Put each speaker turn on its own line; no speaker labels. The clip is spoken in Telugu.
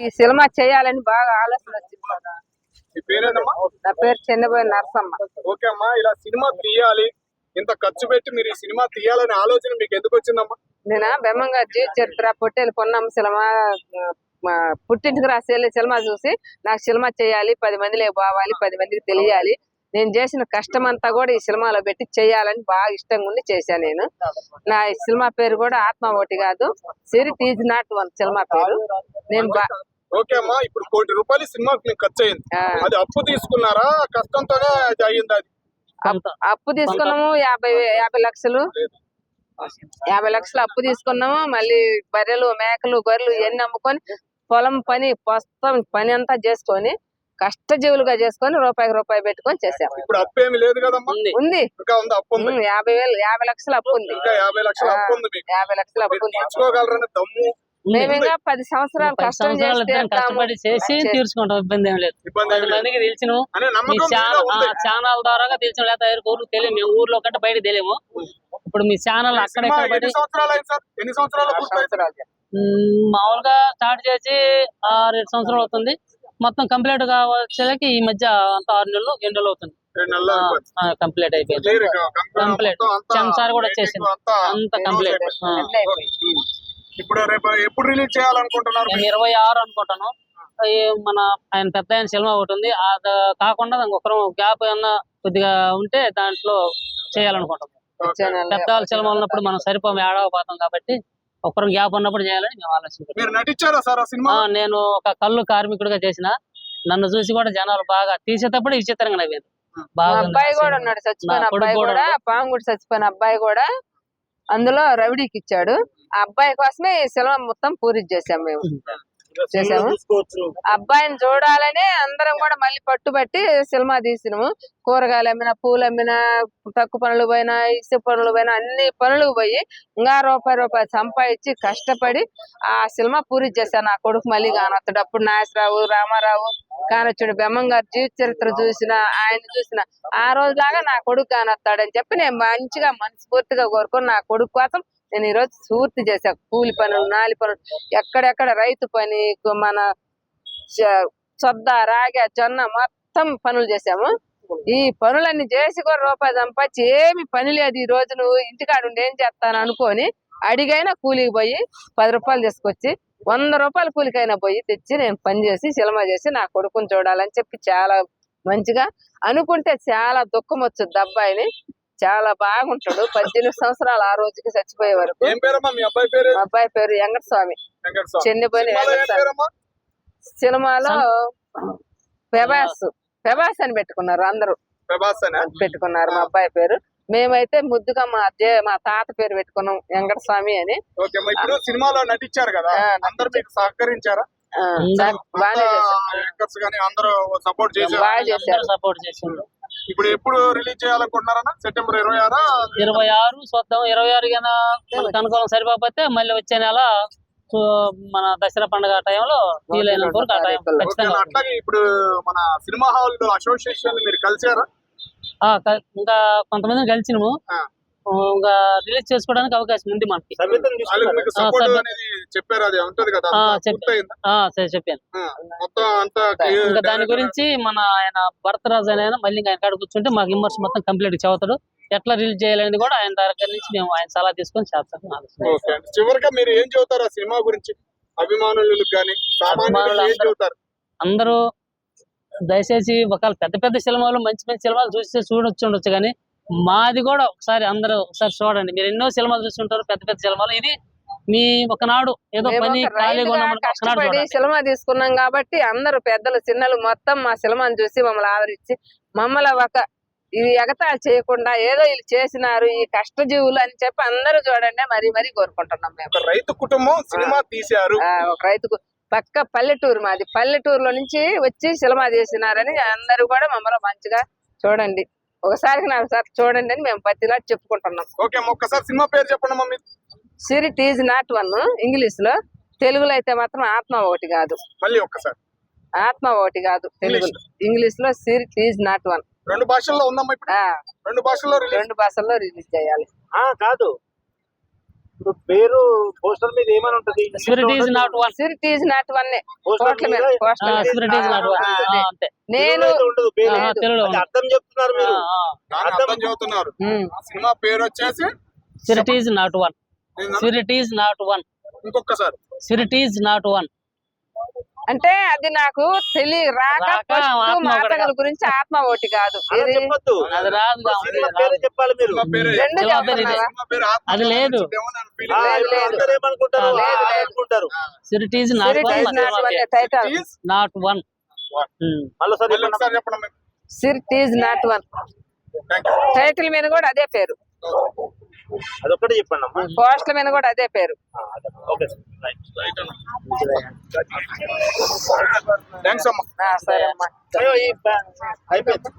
ఈ సినిమా చేయాలని బాగా ఆలోచన వచ్చింది నా పేరు చెన్నబోయి నరసమ్మ.
ఓకే అమ్మా ఇలా సినిమా తీయాలి ఇంత ఖర్చు పెట్టి మీరు ఈ సినిమా తీయాలనే ఆలోచన మీకు ఎందుకు వచ్చిందమ్మా?
నేను? బెమ్మంగా జీవిత చరిత్ర పొట్టేలు పొన్నమ్మ సినిమా పుట్టింటికి రాసి సినిమా చూసి నాకు సినిమా చేయాలి పది మందిలో పోవాలి పది మందికి తెలియాలి నేను చేసిన కష్టం అంతా కూడా ఈ సినిమాలో పెట్టి చేయాలని బాగా ఇష్టంగా ఉండి చేశాను నేను. నా ఈ సినిమా పేరు కూడా ఆత్మ ఒకటి కాదు సిరి టీజ్ నాట్ వన్ సినిమా పేరు. నేను
ఓకే అమ్మా ఇప్పుడు కోటి రూపాయలు మీకు ఖర్చు అయింది అది అప్పు తీసుకున్నారా? కష్టంతోనే అది.
అప్పు- అప్పు తీసుకున్నాము యాభై యాభై లక్షలు. యాభై లక్షలు అప్పు తీసుకున్నాము మళ్ళీ బర్రెలు మేకలు గొర్రెలు ఇవన్నీ అమ్ముకొని పొలం పని మొత్తం పని అంతా చేసుకొని కష్టజీవులుగా చేసుకొని రూపాయికి రూపాయి పెట్టుకొని చేసాము
ఇప్పుడు అప్పు ఏమి లేదు కదమ్మా?
ఉంది.
ఇంకా ఉంది అప్పు ఉంది.
ఉమ్, యాభై వేలు యాభై లక్షలు అప్పు ఉంది.
ఇంకా యాభై లక్షల అప్పు ఉంది మీకు.
యాభై లక్షలు అప్పు
మీరు
ఉంది.
తీర్చుకోగలరని దమ్ము
మేము ఇంకా పది సంవత్సరాలు కష్టం
కష్టపడి చేసి తీర్చుకుంటాం. ఇబ్బంది ఏం లేదు.
ఇబ్బంది ఏమి
పది
లేదు.
మందికి తెలిసిన ఛానల్ ద్వారా తెలిసిన లేదా ఊర్లో తెలియదు. మేము ఊర్లో కంటే బయట తెలియము. ఇప్పుడు మీ ఛానల్ అక్కడ మామూలుగా స్టార్ట్ చేసి ఆరు ఏడు సంవత్సరాలు అవుతుంది. మొత్తం కంప్లీట్గా వచ్చేసరికి ఈ మధ్య అంత ఆరు నెలలు అవుతుంది.
రెండు నెలలు అయిపోయింది.
కంప్లీట్ అయిపోయింది.
అంతా
సెన్సార్ కూడా వచ్చేసింది.
అంతా అయిపోయింది. ఇప్పుడు రేపు ఎప్పుడు రిలీజ్ చేయాలనుకుంటున్నారు
నేను ఇరవై ఆరు అనుకుంటాను. మన ఆయన పెద్ద ఆయన సినిమా ఒకటి ఉంది. అది కాకుండా ఇంకొకరు గ్యాప్ ఏమన్నా కొద్దిగా ఉంటే దాంట్లో చేయాలనుకుంటాం. పెద్ద వాళ్ళ సినిమా ఉన్నప్పుడు మనం సరిపోం ఏడవపోతాం కాబట్టి. ఒకరు గ్యాప్ ఉన్నప్పుడు చేయాలని మేము ఆలోచించాం
మీరు నటించారా సార్ ఆ సినిమా?
ఆ, నేను ఒక కళ్ళు కార్మికుడిగా చేసిన. నన్ను చూసి కూడా జనాలు బాగా తీసేటప్పుడు విచిత్రంగా నవ్వారు.
అబ్బాయి కూడా ఉన్నాడు చచ్చిపోయిన అబ్బాయి
కూడా
కూడా పాంగుడు చచ్చిపోయిన అబ్బాయి కూడా అందులో రవిడీకి ఇచ్చాడు. ఆ అబ్బాయి కోసమే ఈ సినిమా మొత్తం పూర్తి చేసాం మేము. చేసాము అబ్బాయిని చూడాలని అందరం కూడా మళ్ళీ పట్టుబట్టి సినిమా తీసినాము. కూరగాయలు అమ్మిన పూలు అమ్మిన తక్కువ పనులు పోయినా ఇసుక పనులు పోయినా అన్ని పనులు పోయి ఇంకా రూపాయి రూపాయి సంపాదించి కష్టపడి ఆ సినిమా పూర్తి చేశాను. నా కొడుకు మళ్ళీ కానొస్తాడు అప్పుడు నాగేశ్వరరావు రామారావు కానొచ్చాడు బ్రహ్మం గారి జీవిత చరిత్ర చూసిన ఆయన చూసిన ఆ రోజులాగా నా కొడుకు కానొస్తాడని చెప్పి నేను మంచిగా మనస్ఫూర్తిగా కోరుకొని నా కొడుకు కోసం నేను ఈ రోజు పూర్తి చేశా. కూలి పనులు నాలి పనులు ఎక్కడెక్కడ రైతు పని మన చ- చొద్ద రాగి జొన్న మొత్తం పనులు చేసాము ఈ పనులన్నీ చేసి కూడా రూపాయి సంపాదించి ఏమి పని లేదు ఈ రోజు నువ్వు ఇంటికాడ ఉండి ఏం చేస్తాను అనుకొని అడిగైనా కూలికి పోయి పది రూపాయలు తీసుకొచ్చి వంద రూపాయల కూలికైనా పోయి తెచ్చి నేను పని చేసి సినిమా చేసి నా కొడుకుని చూడాలని చెప్పి చాలా మంచిగా అనుకుంటే చాలా దుఃఖం వచ్చుద్ది అబ్బాయిని చాలా బాగుంటాడు. పద్దెనిమిది సంవత్సరాలు ఆ రోజుకి చచ్చిపోయే వరకు.
అబ్బాయి పేరు?
మా అబ్బాయి పేరు వెంకట స్వామి
వెంకట స్వామి.
చెన్నిపోయిన
సినిమాలో
ప్రభాస్. ప్రభాస్ అని పెట్టుకున్నారు అందరూ. పెట్టుకున్నారు మా అబ్బాయి పేరు. మేమైతే ముద్దుగా మా జే- మా తాత పేరు పెట్టుకున్నాం వెంకట స్వామి అని
సినిమాలో నటించారు కదా? అందరు మీకు సహకరించారా? సపోర్ట్ చేశారు. ఇప్పుడు ఎప్పుడు రిలీజ్ చేయాలనుకుంటున్నారన్నా? సెప్టెంబర్ ఇరవై ఆరా?
ఇరవై ఆరు చూద్దాం. ఇరవై ఆరు అనుకూలం సరిపోతే మళ్ళీ వచ్చే నెల సో మన దసరా పండుగ టైంలో వీలైనంత వరకు ఆ టైం ఖచ్చితంగా
ఇప్పుడు మన సినిమా హాల్ అసోసియేషన్ మీరు కలిసారా?
ఇంకా కొంతమందిని కలిసినాము.
ఆ.
ఇంకా రిలీజ్ చేసుకోవడానికి అవకాశం ఉంది మనకి. చెప్పాను. ఇంకా దాని గురించి మన ఆయన భరతరాజు అని ఆయన మళ్ళీ ఇంకా ఆయన కాడ కూర్చుంటే మాకు విమర్శ మొత్తం కంప్లీట్ చదువుతాడు ఎట్లా రిలీజ్ చేయాలనేది కూడా ఆయన దగ్గర నుంచి మేము ఆయన సలహా తీసుకొని చేస్తాం.
చివరిగా మీరు ఏం చెబుతారు ఆ సినిమా గురించి? అభిమానులకు కానీ
అందరూ దయచేసి ఒకవేళ పెద్ద పెద్ద సినిమాలు మంచి మంచి సినిమాలు చూస్తే చూడొచ్చు ఉండొచ్చు కానీ మాది కూడా ఒకసారి అందరూ ఒకసారి చూడండి. మీరు ఎన్నో సినిమాలు చూస్తుంటారు పెద్ద పెద్ద సినిమాలు. ఇది మీ ఒకనాడు ఏదో పని
ఒక కష్టపడి
చూడండి
సినిమా తీసుకున్నాం కాబట్టి అందరూ పెద్దలు చిన్నలు మొత్తం మా సినిమాని చూసి మమ్మల్ని ఆదరించి మమ్మల్ని ఒక ఇది ఎగతాళి చేయకుండా ఏదో వీళ్ళు చేసినారు ఈ కష్టజీవులు అని చెప్పి అందరూ చూడండి మరీ మరీ కోరుకుంటున్నాం మేము.
ఒక రైతు కుటుంబం సినిమా తీశారు.
ఆ, ఒక రైతుకు పక్క పల్లెటూరు మాది. పల్లెటూరులో నుంచి వచ్చి సినిమా చేసినారని అందరూ కూడా మమ్మల్ని మంచిగా చూడండి. ఒకసారికి నాలుగు సార్లు చూడండి అని మేము పత్తిలా చెప్పుకుంటున్నాం.
ఓకే ఒక్కసారి సినిమా పేరు చెప్పండి mummy
spirit is not one ఇంగ్లీష్లో తెలుగులో అయితే మాత్రం ఆత్మ ఒకటి కాదు.
మళ్ళీ ఒక్కసారి.
ఆత్మ ఒకటి కాదు తెలుగు. ఇంగ్లీష్లో సిరి టీజ్ నాట్ వన్
రెండు భాషల్లో ఉందమ్మా ఇప్పుడు. రెండు భాషల్లో రిలీజ్
రెండు భాషల్లో రిలీజ్ చేయాలి.
కాదు. పేరు పోస్టర్ మీద ఏమని ఉంటది?
Is not one
spirit is not one
poster
మీద.
Spirit is not one. అంతే.
నేను
ఉంది.
అర్థం చెప్తున్నారు మీరు.
ఆ, ఆ.
దాని అర్థం చెబుతున్నారు
ఉమ్,
ఆ సినిమా పేరు వచ్చేసి
spirit is not one is not one
ఇంకొకసారి.
స్పిరిట్ ఈజ్ నాట్ వన్
అంటే అది నాకు తెలియ రాక
కాదు.
గురించి ఆత్మ ఒకటి కాదు.
అది లేదు. Not
spirit
one
is not one title మీద కూడా అదే పేరు.
అదొక్కటి చెప్పండి అమ్మా.
పోస్టల్ మీద కూడా అదే పేరు.
ఓకే
థ్యాంక్స్ అమ్మా.
సరే అమ్మా.
అయిపోయింది.